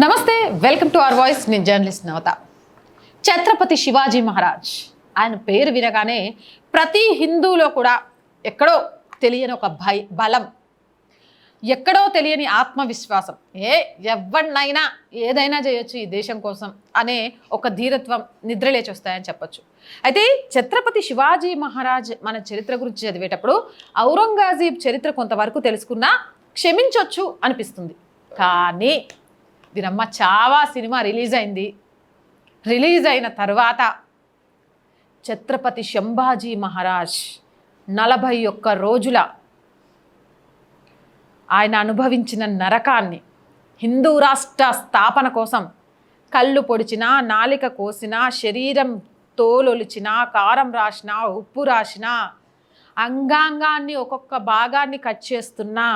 నమస్తే welcome to our voice. నేను journalist Navata. Chhatrapati Shivaji Maharaj. ఆయన పేరు వినగానే ప్రతి హిందువులో కూడా ఎక్కడో తెలియని ఒక భయ బలం ఎక్కడో తెలియని ఆత్మవిశ్వాసం. ఏ ఎవరినైనా ఏదైనా చేయొచ్చు ఈ దేశం కోసం అనే ఒక ధీరత్వం నిద్రలేచి వస్తాయని చెప్పొచ్చు. అయితే ఛత్రపతి శివాజీ మహారాజ్ మన చరిత్ర గురించి చదివేటప్పుడు ఔరంగజీబ్ చరిత్ర కొంతవరకు తెలుసుకున్నా క్షమించొచ్చు అనిపిస్తుంది. కానీ దీనమ్మ చావా సినిమా రిలీజ్ అయింది. రిలీజ్ అయిన తర్వాత ఛత్రపతి శంభాజీ మహారాజ్ నలభై ఒక్క రోజుల ఆయన అనుభవించిన నరకాన్ని హిందూ రాష్ట్ర స్థాపన కోసం కళ్ళు పొడిచినా నాలిక కోసినా శరీరం తోలొలిచినా కారం రాసినా ఉప్పు రాసినా అంగాంగాన్ని ఒక్కొక్క భాగాన్ని కట్ చేస్తున్నా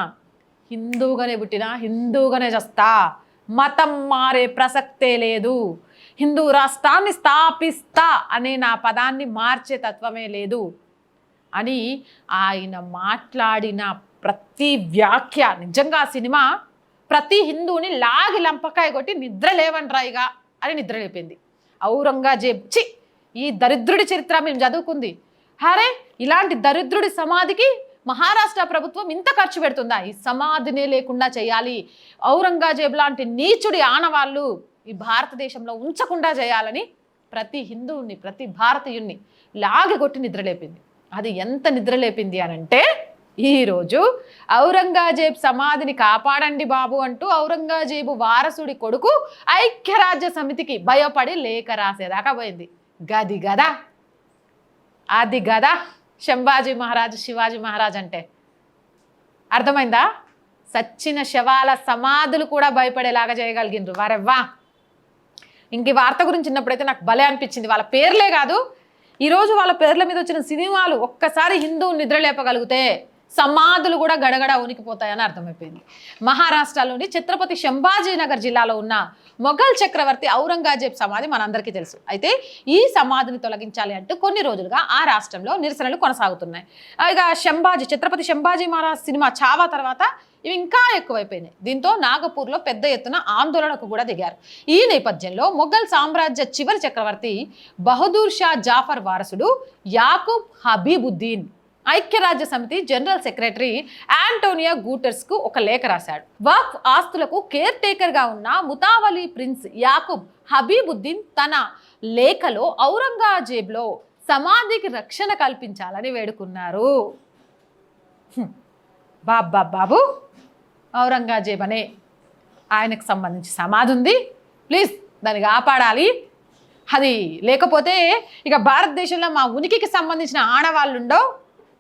హిందూగానే పుట్టినా హిందూగానే చస్తా మతం మారే ప్రసక్తే లేదు. హిందూ రాష్ట్రాన్ని స్థాపిస్తా అనే నా పదాన్ని మార్చే తత్వమే లేదు. అని ఆయన మాట్లాడిన ప్రతి వ్యాఖ్య నిజంగా సినిమా ప్రతి హిందువుని లాగి లంపకాయ కొట్టి నిద్ర రాయిగా అని నిద్ర లేపింది. ఔరంగజేబ్ చి ఈ దరిద్రుడి చరిత్ర మేము చదువుకుంది. హరే ఇలాంటి దరిద్రుడి సమాధికి మహారాష్ట్ర ప్రభుత్వం ఇంత ఖర్చు పెడుతుందా? ఈ సమాధినే లేకుండా చేయాలి. ఔరంగజేబ్ లాంటి నీచుడి ఆనవాళ్ళు ఈ భారతదేశంలో ఉంచకుండా చేయాలని ప్రతి హిందువుని ప్రతి భారతీయుణ్ణి లాగగొట్టి నిద్రలేపింది. అది ఎంత నిద్రలేపింది అని అంటే ఈరోజు ఔరంగజేబ్ సమాధిని కాపాడండి బాబు అంటూ ఔరంగజేబు వారసుడి కొడుకు ఐక్యరాజ్య సమితికి భయపడి లేఖ రాసేదాకా పోయింది. గది గదా? అది గదా? శంభాజీ మహారాజ్ శివాజీ మహారాజ్ అంటే. అర్థమైందా? సచ్చిన శవాల సమాధులు కూడా భయపడేలాగా చేయగలిగినరు వారెవ్వా ఇంక వార్త గురించి చిన్నప్పుడైతే నాకు భలే అనిపించింది. వాళ్ళ పేర్లే కాదు ఈరోజు వాళ్ళ పేర్ల మీద వచ్చిన సినిమాలు ఒక్కసారి హిందువు నిద్రలేపగలిగితే సమాధులు కూడా గడగడ ఉనికిపోతాయని అర్థమైపోయింది. మహారాష్ట్రలోని ఛత్రపతి శంభాజీనగర్ జిల్లాలో ఉన్న మొఘల్ చక్రవర్తి ఔరంగజేబ్ సమాధి మనందరికీ తెలుసు. అయితే ఈ సమాధిని తొలగించాలి అంటూ కొన్ని రోజులుగా ఆ రాష్ట్రంలో నిరసనలు కొనసాగుతున్నాయి. ఇక శంభాజీ ఛత్రపతి శంభాజీ మహారాజ్ సినిమా చావా తర్వాత ఇవి ఇంకా ఎక్కువైపోయినాయి. దీంతో నాగపూర్లో పెద్ద ఎత్తున ఆందోళనకు కూడా దిగారు. ఈ నేపథ్యంలో మొఘల్ సామ్రాజ్య చివరి చక్రవర్తి బహదూర్ షా జాఫర్ వారసుడు యాకూబ్ హబీబుద్దీన్ ఐక్యరాజ్య సమితి జనరల్ సెక్రటరీ ఆంటోనియా గూటర్స్కు ఒక లేఖ రాశాడు. వక్ఫ్ ఆస్తులకు కేర్ టేకర్గా ఉన్న ముతావలి ప్రిన్స్ యాకుబ్ హబీబుద్దీన్ తన లేఖలో ఔరంగజేబ్లో సమాధికి రక్షణ కల్పించాలని వేడుకున్నారు. బాబ్బా బాబా బాబు ఔరంగజేబ్ అనే ఆయనకు సంబంధించి సమాధి ఉంది. ప్లీజ్ దాన్ని కాపాడాలి. అది లేకపోతే ఇక భారతదేశంలో మా ఉనికికి సంబంధించిన ఆడవాళ్ళు ఉండవు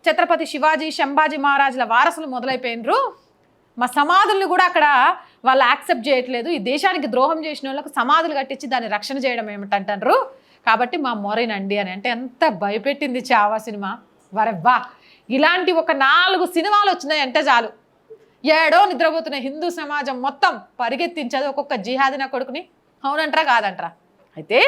ఛత్రపతి శివాజీ శంభాజీ మహారాజుల వారసులు మొదలైపోయినరు. మా సమాధుల్ని కూడా అక్కడ వాళ్ళు యాక్సెప్ట్ చేయట్లేదు. ఈ దేశానికి ద్రోహం చేసిన వాళ్ళకు సమాధులు కట్టించి దాన్ని రక్షణ చేయడం ఏమిటంటారు కాబట్టి మా మొరేనండి అని. అంటే ఎంత భయపెట్టింది చావా సినిమా. వరవ్వా ఇలాంటి ఒక నాలుగు సినిమాలు వచ్చినాయి అంటే చాలు. ఏడో నిద్రపోతున్న హిందూ సమాజం మొత్తం పరిగెత్తించదు ఒక్కొక్క జిహాదిన కొడుకుని. అవునంటారా కాదంటారా. అయితే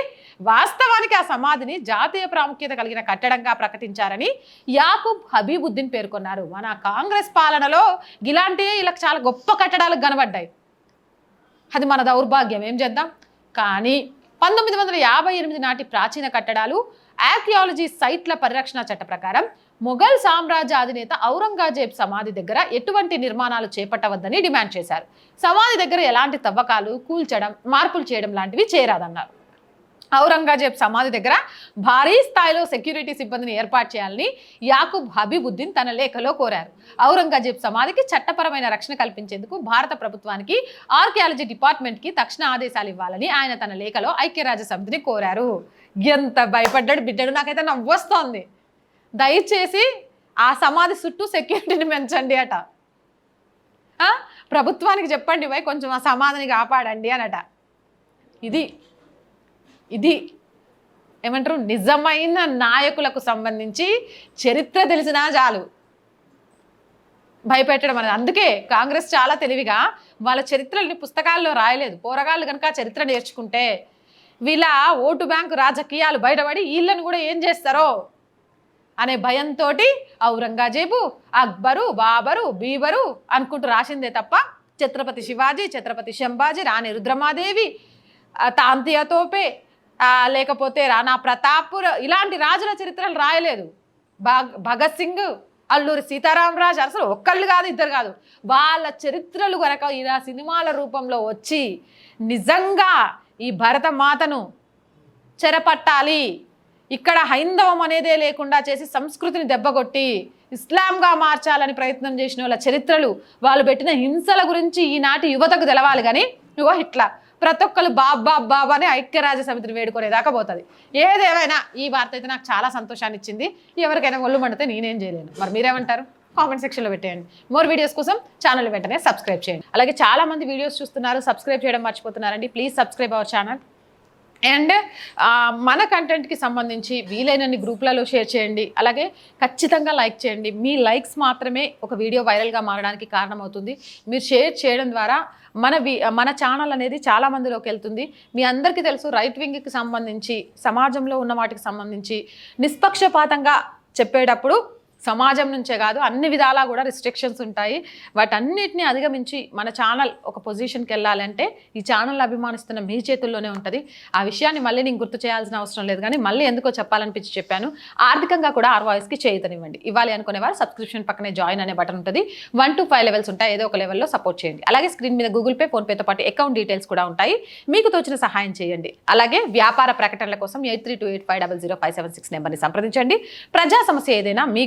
వాస్తవానికి ఆ సమాధిని జాతీయ ప్రాముఖ్యత కలిగిన కట్టడంగా ప్రకటించారని యాకూబ్ హబీబుద్దీన్ పేర్కొన్నారు. మన కాంగ్రెస్ పాలనలో ఇలాంటి ఇలా చాలా గొప్ప కట్టడాలు కనబడ్డాయి. అది మన దౌర్భాగ్యం. ఏం చేద్దాం? కానీ పంతొమ్మిది వందల యాభై ఎనిమిది నాటి ప్రాచీన కట్టడాలు ఆర్కియాలజీ సైట్ల పరిరక్షణ చట్ట ప్రకారం మొఘల్ సామ్రాజ్య అధినేత ఔరంగజేబ్ సమాధి దగ్గర ఎటువంటి నిర్మాణాలు చేపట్టవద్దని డిమాండ్ చేశారు. సమాధి దగ్గర ఎలాంటి తవ్వకాలు కూల్చడం మార్పులు చేయడం లాంటివి చేరాదన్నారు ఔరంగజేబ్ సమాధి దగ్గర భారీ స్థాయిలో సెక్యూరిటీ సిబ్బందిని ఏర్పాటు చేయాలని యాకూబ్ హబీబుద్దీన్ తన లేఖలో కోరారు. ఔరంగజేబ్ సమాధికి చట్టపరమైన రక్షణ కల్పించేందుకు భారత ప్రభుత్వానికి ఆర్కియాలజీ డిపార్ట్మెంట్కి తక్షణ ఆదేశాలు ఇవ్వాలని ఆయన తన లేఖలో ఐక్యరాజ్య సమితిని కోరారు. ఎంత భయపడ్డాడు బిడ్డడు నాకైతే నవ్వొస్తోంది. దయచేసి ఆ సమాధి చుట్టూ సెక్యూరిటీని పెంచండి అట. ప్రభుత్వానికి చెప్పండి పోయి కొంచెం ఆ సమాధిని కాపాడండి అనట. ఇది ఇది ఏమంటారు? నిజమైన నాయకులకు సంబంధించి చరిత్ర తెలిసినా చాలు. భయపెట్టడం అనేది. అందుకే కాంగ్రెస్ చాలా తెలివిగా వాళ్ళ చరిత్రల్ని పుస్తకాల్లో రాయలేదు. పోరగాళ్ళు కనుక చరిత్ర నేర్చుకుంటే వీళ్ళ ఓటు బ్యాంకు రాజకీయాలు బయటపడి వీళ్ళని కూడా ఏం చేస్తారో అనే భయంతో ఔరంగజేబు అక్బరు బాబరు బీబరు అనుకుంటూ రాసిందే తప్ప ఛత్రపతి శివాజీ ఛత్రపతి శంభాజీ రాణి రుద్రమాదేవి తాంతియతోపే లేకపోతే రాణా ప్రతాప్ ఇలాంటి రాజుల చరిత్రలు రాయలేదు. భగత్ సింగ్ అల్లూరి సీతారామరాజు అసలు ఒక్కళ్ళు కాదు ఇద్దరు కాదు. వాళ్ళ చరిత్రలు కనుక ఇలా సినిమాల రూపంలో వచ్చి నిజంగా ఈ భరతమాతను చెరపట్టాలి ఇక్కడ హైందవం అనేదే లేకుండా చేసి సంస్కృతిని దెబ్బగొట్టి ఇస్లాంగా మార్చాలని ప్రయత్నం చేసిన వాళ్ళ చరిత్రలు వాళ్ళు పెట్టిన హింసల గురించి ఈనాటి యువతకు తెలవాలి కానీ యువ హిట్లా ప్రతి ఒక్కరు బాబ్ బాబ్ బాబ్ అని ఐక్యరాజ్య సమితిని వేడుకునేదాకా పోతుంది. ఏదేమైనా ఈ వార్త అయితే నాకు చాలా సంతోషాన్ని ఇచ్చింది ఎవరికైనా ఒళ్ళు మండితే నేనేం చేయలేను. మరి మీరేమంటారు? కామెంట్ సెక్షన్లో పెట్టేయండి. మోర్ వీడియోస్ కోసం ఛానల్ వెంటనే సబ్స్క్రైబ్ చేయండి. అలాగే చాలా మంది వీడియోస్ చూస్తున్నారు సబ్స్క్రైబ్ చేయడం మర్చిపోతున్నారండి. Please subscribe our channel. And మన కంటెంట్కి సంబంధించి వీలైనన్ని గ్రూప్లలో షేర్ చేయండి. అలాగే ఖచ్చితంగా లైక్ చేయండి. మీ లైక్స్ మాత్రమే ఒక వీడియో వైరల్గా మారడానికి కారణమవుతుంది. మీరు షేర్ చేయడం ద్వారా మన వి మన ఛానల్ అనేది చాలా మందిలోకి వెళ్తుంది. మీ అందరికీ తెలుసు రైట్ వింగ్కి సంబంధించి సమాజంలో ఉన్న వాటికి సంబంధించి నిష్పక్షపాతంగా చెప్పేటప్పుడు సమాజం నుంచే కాదు అన్ని విధాలా కూడా రిస్ట్రిక్షన్స్ ఉంటాయి. వాటన్నిటిని అధిగమించి మన ఛానల్ ఒక పొజిషన్కి వెళ్ళాలంటే ఈ ఛానల్ అభిమానిస్తున్న మీ చేతుల్లోనే ఉంటుంది. ఆ విషయాన్ని మళ్ళీ నేను గుర్తు చేయాల్సిన అవసరం లేదు కానీ మళ్ళీ ఎందుకో చెప్పాలనిపించి చెప్పాను. ఆర్థికంగా కూడా ఆర్ వాయిస్కి చేయుతనివ్వండి. ఇవ్వాలి అనుకునే వారు సబ్స్క్రిప్షన్ పక్కనే జాయిన్ అనే బటన్ ఉంటుంది. వన్ టు ఫైవ్ లెవెల్స్ ఉంటాయి. ఏదో ఒక లెవెల్లో సపోర్ట్ చేయండి. అలాగే స్క్రీన్ మీద గూగుల్ పే ఫోన్పేతో పాటు అకౌంట్ డీటెయిల్స్ కూడా ఉంటాయి. మీకు తోచిన సహాయం చేయండి. అలాగే వ్యాపార ప్రకటనల కోసం eight three two eight five double zero five seven six నెంబర్ని సంప్రదించండి. ప్రజా సమస్య ఏదైనా మీ